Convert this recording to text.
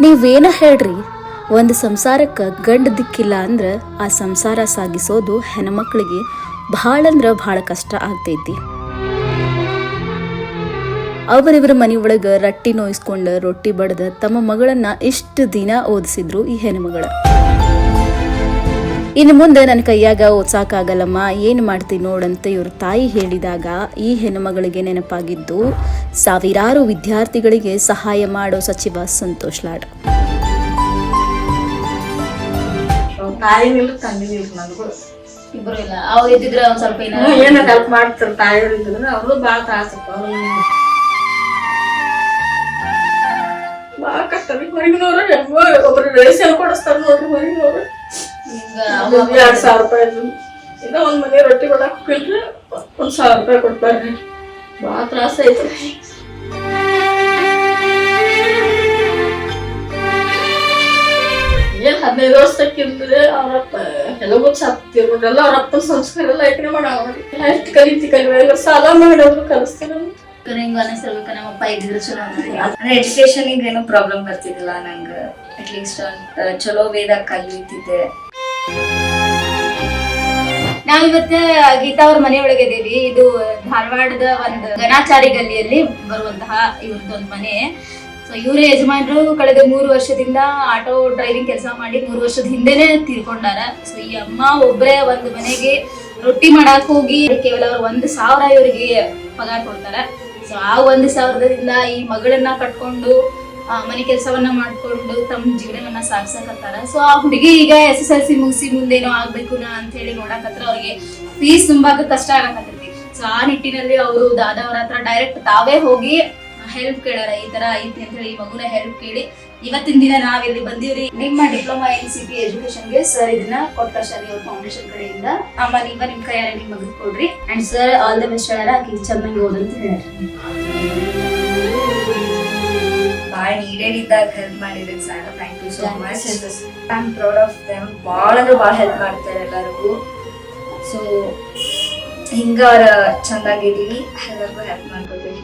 ನೀವೇನ ಹೇಳ್ರಿ? ಒಂದು ಸಂಸಾರಕ್ಕೆ ಗಂಡ ದಿಕ್ಕಿಲ್ಲ ಅಂದ್ರೆ ಆ ಸಂಸಾರ ಸಾಗಿಸೋದು ಹೆಣ್ಮಕ್ಳಿಗೆ ಭಾಳ ಅಂದ್ರೆ ಭಾಳ ಕಷ್ಟ ಆಗ್ತೈತಿ. ಅವರಿವರ ಒಳಗೆ ರಟ್ಟಿ ನೋಯಿಸ್ಕೊಂಡು ರೊಟ್ಟಿ ಬಡ್ದ ತಮ್ಮ ಮಗಳನ್ನ ಇಷ್ಟು ದಿನ ಓದಿಸಿದ್ರು ಈ ಹೆಣ್ಮಗಳ. ಇನ್ನು ಮುಂದೆ ನನ್ನ ಕೈಯಾಗ ಓದ್ಸೋಕ್ಕಾಗಲ್ಲಮ್ಮ ಏನು ಮಾಡ್ತೀನಿ ನೋಡಂತ ಇವ್ರ ತಾಯಿ ಹೇಳಿದಾಗ ಈ ಹೆಣ್ಣುಮಗಳಿಗೆ ನೆನಪಾಗಿದ್ದು ಸಾವಿರಾರು ವಿದ್ಯಾರ್ಥಿಗಳಿಗೆ ಸಹಾಯ ಮಾಡೋ ಸಚಿವ ಸಂತೋಷ್ ಲಾಡ್. ತಾಯಿನಿಲ್ಲ ತಂದಿನಿಲ್ಲ ನನಗೂ. ಇಬ್ರು ಇಲ್ಲ. ಅವ್ರು ಇದ್ದಿದ್ರೆ ಒಂದ್ ಸ್ವಲ್ಪ ಏನೋ ಹೆಲ್ಪ್ ಮಾಡ್ತಾರ ತಾಯಿಯವ್ರು ಇದ್ದಿದ್ರೆ ಅವರು ಭಾಳ ತ್ರಾಸಪ್ಪ ಅವ್ರು ಭಾಳ ಕಷ್ಟ ಹೊರಗಿನವ್ರು ಒಬ್ರು ರೇಷನ್ ಕೊಡಿಸ್ತಾರ ನೋಡ್ರಿ ಹೊರಗಿನವ್ರು. ಎರಡ್ ಸಾವಿರ ರೂಪಾಯಿ ಇನ್ನ ಒಂದ್ ಮನೆ ರೊಟ್ಟಿ ಕೊಡಕ್ ಹೋಗಿಲ್ರಿ ಒಂದ್ ಸಾವಿರ ರೂಪಾಯಿ ಕೊಡ್ತಾರ್ರಿ ಭಾಳ ತ್ರಾಸ ಐತ್ರಿ. ಏನ್ ಹದಿನೈದು ವರ್ಷಕ್ಕಿಂದ್ರೆ ಅವ್ರಪ್ಪ ಎಲ್ಲವೂ ಸತ್ತಿರ್ಬೋದಲ್ಲ ಅವ್ರಪ್ಪನ ಸಂಸ್ಕಾರ ಎಲ್ಲ ಐಕ್ರೆ ಮಾಡವ್ರಿ ಎಷ್ಟು ಕಲಿತಿ ಕಲಿಯುವಾಗ ಸಾಲ ಮಾಡಿದ್ರು ಕಲಿಸ್ತಾರೆ ಹಿಂಗ ಅನಿಸಿರ್ಬೇಕು ನಮ್ಮಪ್ಪ ಇದ್ದಿದ್ರೆ ಚಲೋ. ಅಂದ್ರೆ ಎಜುಕೇಶನ್ ಏನು ಪ್ರಾಬ್ಲಮ್ ಬರ್ತಿದ್ದಿಲ್ಲ ನಂಗೆ ಅಟ್ಲೀಸ್ಟ್ ಚಲೋ ವೇದ ಕಲಿತಿದ್ದೆ. ನಾವಿವತ್ತ ಗೀತಾ ಅವ್ರ ಮನೆ ಒಳಗೆ ಇದೀವಿ. ಇದು ಧಾರವಾಡದ ಒಂದು ಗಣಾಚಾರಿ ಗಲ್ಲಿಯಲ್ಲಿ ಬರುವಂತಹ ಇವ್ರದ್ದೊಂದು ಮನೆ. ಸೊ ಇವರೇ ಯಜಮಾನರು ಕಳೆದ ಮೂರು ವರ್ಷದಿಂದ ಆಟೋ ಡ್ರೈವಿಂಗ್ ಕೆಲಸ ಮಾಡಿ ಮೂರು ವರ್ಷದ ಹಿಂದೆನೆ ತೀರ್ಕೊಂಡಾರ. ಸೊ ಈ ಅಮ್ಮ ಒಬ್ಬರೇ ಒಂದು ಮನೆಗೆ ರೊಟ್ಟಿ ಮಾಡಕ್ ಹೋಗಿ ಕೇವಲ ಅವ್ರು ಒಂದು ಸಾವಿರ ಇವರಿಗೆ ಪಗಾರ ಕೊಡ್ತಾರ. ಸೊ ಆ ಒಂದು ಸಾವಿರದಿಂದ ಈ ಮಗಳನ್ನ ಕಟ್ಕೊಂಡು ಮನೆ ಕೆಲಸವನ್ನ ಮಾಡ್ಕೊಂಡು ತಮ್ಮ ಜೀವನವನ್ನ ಸಾಗಿಸಕತ್ತಾರ. ಸೊ ಆ ಹುಡುಗಿ ಈಗ ಎಸ್ ಎಸ್ ಎಲ್ ಸಿ ಮುಗಿಸಿ ಮುಂದೇನೋ ಆಗ್ಬೇಕು ಅಂತ ಹೇಳಿ ನೋಡಕತ್ರ ಅವ್ರಿಗೆ ಫೀಸ್ ತುಂಬಾಕ ಕಷ್ಟ ಆಗಕತ್ತೈತಿ. ಸೊ ಆ ನಿಟ್ಟಿನಲ್ಲಿ ಅವರು ದಾದವರ ಹತ್ರ ಡೈರೆಕ್ಟ್ ತಾವೇ ಹೋಗಿ ಹೆಲ್ಪ್ ಕೇಳಾರ, ಈ ತರ ಐತಿ ಅಂತ ಹೇಳಿ ಮಗುನ ಹೆಲ್ಪ್ ಕೇಳಿ ಇವತ್ತಿನ ದಿನ ನಾವಿಲ್ಲಿ ಬಂದಿವ್ರಿ. ನಿಮ್ಮ ಡಿಪ್ಲೊಮಾ ಇನ್ ಸಿ ಪಿ ಎಜುಕೇಶನ್ಗೆ ಸರ್ ಇದನ್ನ ಕೊಟ್ಟ ಶಾಲೆ ಅವ್ರ ಫೌಂಡೇಶನ್ ಕಡೆಯಿಂದ. ಅಮ್ಮ ನೀವ ನಿಮ್ ಕೈಯಾರ ನಿಮ್ ಮಗನ್ ಕೊಡ್ರಿ. And sir all the best ಹೇಳಾರ ಆಕಿ ಚೆನ್ನಾಗಿ ಓದಂತ ಹೇಳ್ರಿ. ಇದ್ದಾಗ ಹೆಲ್ಪ್ ಮಾಡಿದ್ರೆ sir thank you so much I am proud of them ಭಾಳ ಅಂದ್ರೆ ಭಾಳ ಹೆಲ್ಪ್ ಮಾಡ್ತಾರೆ ಎಲ್ಲರಿಗೂ. ಸೊ ಹಿಂಗ ಅವ್ರ ಚಂದಾಗಿದ್ದೀವಿ ಎಲ್ಲರಿಗೂ ಹೆಲ್ಪ್ ಮಾಡ್ಕೊತೀವಿ